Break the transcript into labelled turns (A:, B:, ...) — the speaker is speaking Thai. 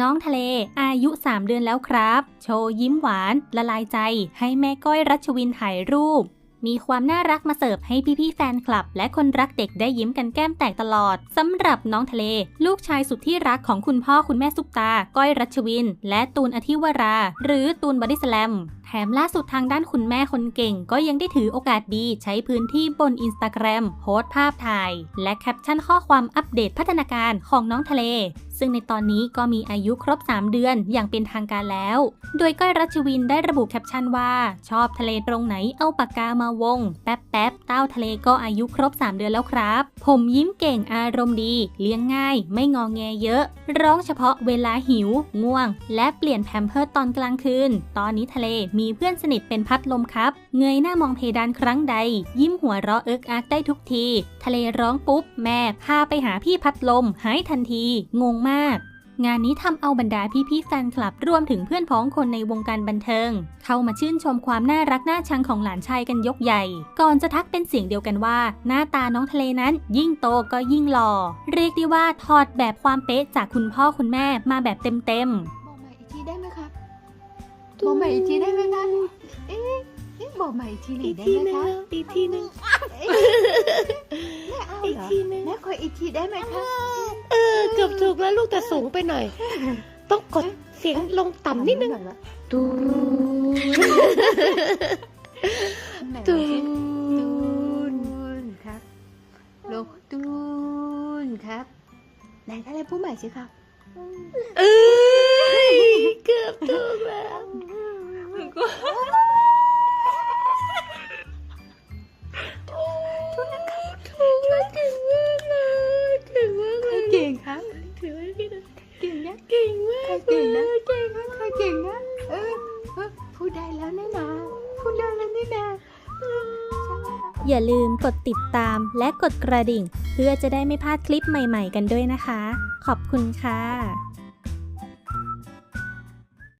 A: น้องทะเล อายุ 3 เดือนแล้วครับ โชว์ยิ้มหวาน ละลายใจ ให้แม่ก้อยรัชวินถ่ายรูป มีความน่ารักมาเสิร์ฟให้พี่ๆแฟนคลับ และคนรักเด็กได้ยิ้มกันแก้มแตกตลอดสำหรับน้องทะเล ลูกชายสุดที่รักของคุณพ่อคุณแม่ซุปตา ก้อยรัชวิน และตูนอธิวรา หรือตูนบอดี้สแลม แถมล่าสุดทางด้านคุณแม่คนเก่ง ก็ยังได้ถือโอกาสดีใช้พื้นที่บนอินสตาแกรมโพสต์ภาพถ่าย และแคปชั่นข้อความอัปเดตพัฒนาการของน้องทะเล ซึ่งในตอนนี้ก็มีอายุครบ 3 เดือนอย่างเป็นทางการแล้ว โดยก้อยรัชวินได้ระบุแคปชั่นว่า ชอบทะเลตรงไหนเอาปากกามาวง แป๊บแป๊บเต้าทะเลก็อายุครบ 3 เดือนแล้วครับ ผมยิ้มเก่งอารมณ์ดี เลี้ยงง่าย ไม่งอแงเยอะ ร้องเฉพาะเวลาหิว ง่วง และเปลี่ยนแพมเพิร์ตตอนกลางคืน ตอนนี้ทะเลมีเพื่อนสนิทเป็นพัดลมครับ เงยหน้ามองเพดานครั้งใด ยิ้มหัวเราะเอิกอักได้ทุกที ทะเลร้องปุ๊บ แม่พาไปหาพี่พัดลม หายทันที งงมากงานนี้ทำเอาบรรดาพี่ๆแฟนคลับรวมถึงเพื่อนพ้องคนในวงการบันเทิง เข้ามาชื่นชมความน่ารักน่าชังของหลานชายกันยกใหญ่ ก่อนจะทักเป็นเสียงเดียวกันว่า หน้าตาน้องทะเลนั้น ยิ่งโตก็ยิ่งหล่อ เรียกได้ว่าถอดแบบความเป๊ะจากคุณพ่อคุณแม่มาแบบเต็ม
B: บ บอกใหม่อีกทีได้ไหมคะเอ๊ะเอ๊ะบอกใหม่อีกทีหนึ่
C: อี
B: ง
C: ก
B: ได้
C: ที
B: ไหม
C: หนึง
B: คะ
C: แล้วอีกทีหนึง
B: แม่เอา
C: อีก
B: เหรอ
C: ทีหนึง
B: แม่ขออีกทีได้ไหมคะ
C: เออเกือบถูกแล้วลูกแต่สูงไปหน่อย ต้องกดเสียงลงต่ำนิดนึง
B: หอยละ
C: ตู
B: ไหน
C: ตู
B: วะสิ
C: น
B: ตูนครับลงตูนครับไหนทะเลพูดใหม่สิครับ
C: เอ้ย
B: เก่งนะ
C: เก่งมาก
B: ใครเก่งนะ
C: ลยเก่ง
B: ใครเก่งนะเออเออพูดได้แล้วนี่นะพูดได้แล้วนี่นะเออใช่ไหมคะ
A: ๆอย่าลืมกดติดตามและกดกระดิ่ง เพื่อจะได้ไม่พลาดคลิปใหม่ ๆ กันด้วยนะคะ ขอบคุณค่ะ